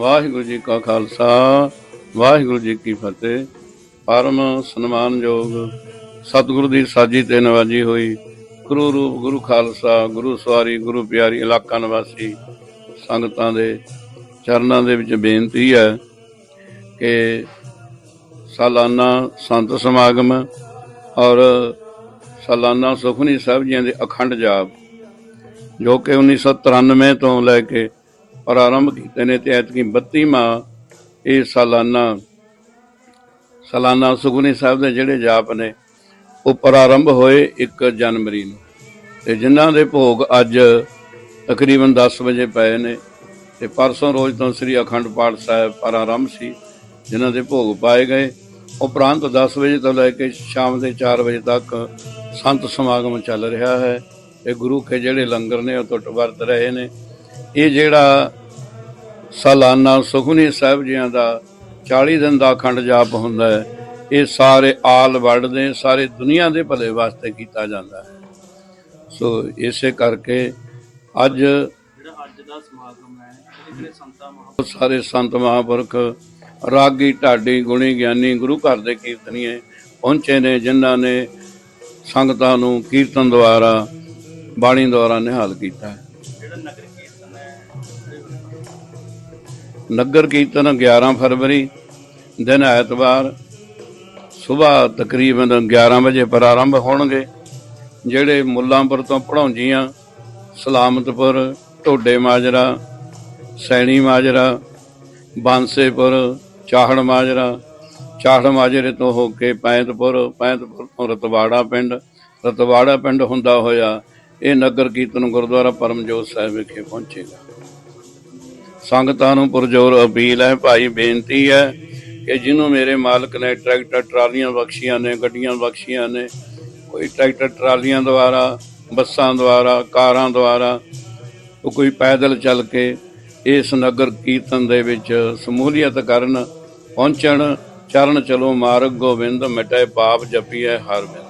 ਵਾਹਿਗੁਰੂ ਜੀ ਕਾ ਖਾਲਸਾ, ਵਾਹਿਗੁਰੂ ਜੀ ਕੀ ਫਤਿਹ। ਪਰਮ ਸਨਮਾਨਯੋਗ ਸਤਿਗੁਰੂ ਦੀ ਸਾਜੀ ਤੇ ਨਵਾਜੀ ਹੋਈ। ਗੁਰੂ ਰੂਪ, ਗੁਰੂ ਖਾਲਸਾ, ਗੁਰੂ ਸਵਾਰੀ, ਗੁਰੂ ਪਿਆਰੀ ਇਲਾਕਾ ਨਿਵਾਸੀ ਸੰਗਤਾਂ ਦੇ ਚਰਨਾਂ ਦੇ ਵਿੱਚ ਬੇਨਤੀ ਹੈ ਕਿ ਸਾਲਾਨਾ ਸੰਤ ਸਮਾਗਮ ਔਰ ਸਾਲਾਨਾ ਸੁਖਨੀ ਸਾਹਿਬ ਜੀਆਂ ਦੇ ਅਖੰਡ ਜਾਪ, ਜੋ ਕਿ 1993 ਤੋਂ ਲੈ ਕੇ ਪ੍ਰਾਰੰਭ ਕੀਤੇ ਨੇ ਤੇ ਐਤਕੀ 32ਵਾਂ ਇਹ ਸਾਲਾਨਾ ਸਾਲਾਨਾ ਸੁਖਨੀ ਸਾਹਿਬ ਦੇ ਜਿਹੜੇ ਜਾਪ ਨੇ, ਉਹ ਪ੍ਰਾਰੰਭ ਹੋਏ 1 ਜਨਵਰੀ ਨੂੰ। ਤੇ ਜਿਨ੍ਹਾਂ ਦੇ ਭੋਗ ਅੱਜ ਤਕਰੀਬਨ 10 ਵਜੇ ਪਏ ਨੇ, ਤੇ ਪਰਸੋਂ ਰੋਜ਼ ਤੋਂ ਸ੍ਰੀ ਅਖੰਡ ਪਾਠ ਸਾਹਿਬ ਪ੍ਰਾਰੰਭ ਸੀ, ਜਿਨ੍ਹਾਂ ਦੇ ਭੋਗ ਪਾਏ ਗਏ। ਉਪਰੰਤ 10 ਵਜੇ ਤੋਂ ਲੈ ਕੇ ਸ਼ਾਮ ਦੇ 4 ਵਜੇ ਤੱਕ ਸੰਤ ਸਮਾਗਮ ਚੱਲ ਰਿਹਾ ਹੈ, ਤੇ ਗੁਰੂ ਕੇ ਜਿਹੜੇ ਲੰਗਰ ਨੇ ਉਹ ਟੁੱਟ ਵਰਤ ਰਹੇ ਨੇ। ਇਹ ਜਿਹੜਾ ਸਾਲਾਨਾ ਸੁਖਨੀ ਸਾਹਿਬ ਜੀਆਂ ਦਾ 40 ਦਿਨ ਦਾ ਅਖੰਡ ਜਾਪ ਹੁੰਦਾ ਹੈ। ਇਹ ਸਾਰੇ ਆਲ ਵਰਲਡ ਦੇ ਸਾਰੇ ਦੁਨੀਆ ਦੇ ਭਲੇ ਵਾਸਤੇ ਕੀਤਾ ਜਾਂਦਾ ਹੈ। ਸੋ ਇਸੇ ਕਰਕੇ ਅੱਜ ਜਿਹੜਾ ਅੱਜ ਦਾ ਸਮਾਗਮ ਹੈ ਜਿਹੜੇ ਸੰਤਾਂ ਸਾਰੇ ਸੰਤ ਮਹਾਂਪੁਰਖ ਰਾਗੀ ਢਾਡੀ ਗੁਣੀ ਗਿਆਨੀ ਗੁਰੂ ਘਰ ਦੇ ਕੀਰਤਨੀਏ ਪਹੁੰਚੇ ਨੇ ਜਿਨ੍ਹਾਂ ਨੇ ਸੰਗਤਾਂ ਨੂੰ ਕੀਰਤਨ ਦੁਆਰਾ ਬਾਣੀ ਦੁਆਰਾ ਨਿਹਾਲ ਕੀਤਾ ਹੈ। ਜਿਹੜਾ ਨਗਰ ਨਗਰ ਕੀਰਤਨ 11 ਫਰਵਰੀ, ਦਿਨ ਐਤਵਾਰ। ਸਵੇਰ ਤਕਰੀਬਨ 11 ਵਜੇ ਪ੍ਰਾਰੰਭ ਹੋਣਗੇ, ਜਿਹੜੇ ਮੁੱਲਾਂਪੁਰ ਤੋਂ ਪੜਾਉਂਜੀਆਂ ਸਲਾਮਤਪੁਰ, ਢੋਡੇ ਮਾਜਰਾ, ਸੈਣੀ ਮਾਜਰਾ, ਬਾਂਸੇਪੁਰ, ਚਾਹੜ ਮਾਜਰਾ, ਚਾਹੜ ਮਾਜਰੇ ਤੋਂ ਹੋ ਕੇ ਪੈਂਤਪੁਰ ਪੈਂਤਪੁਰ ਤੋਂ ਰਤਵਾੜਾ ਪਿੰਡ ਰਤਵਾੜਾ ਪਿੰਡ ਹੁੰਦਾ ਹੋਇਆ, ਇਹ ਨਗਰ ਕੀਰਤਨ ਗੁਰਦੁਆਰਾ ਪਰਮਜੋਤ ਸਾਹਿਬ ਵਿਖੇ ਪਹੁੰਚੇਗਾ। ਸੰਗਤਾਂ ਨੂੰ ਪੁਰਜੋਰ ਅਪੀਲ ਹੈ, ਭਾਈ ਬੇਨਤੀ ਹੈ ਕਿ ਜਿਹਨੂੰ ਮੇਰੇ ਮਾਲਕ ਨੇ ਟਰੈਕਟਰ ਟਰਾਲੀਆਂ ਬਖਸ਼ੀਆਂ ਨੇ, ਗੱਡੀਆਂ ਬਖਸ਼ੀਆਂ ਨੇ, ਕੋਈ ਟਰੈਕਟਰ ਟਰਾਲੀਆਂ ਦੁਆਰਾ, ਬੱਸਾਂ ਦੁਆਰਾ, ਕਾਰਾਂ ਦੁਆਰਾ ਕੋਈ ਪੈਦਲ ਚੱਲ ਕੇ ਇਸ ਨਗਰ ਕੀਰਤਨ ਦੇ ਵਿੱਚ ਸਮੂਲੀਅਤ ਕਰਨ, ਪਹੁੰਚਣ, ਚਰਨ ਚਲੋ ਮਾਰਗ ਗੋਬਿੰਦ, ਮਿਟੇ ਪਾਪ ਜਪੀਐ ਹਰ ਬਿਨ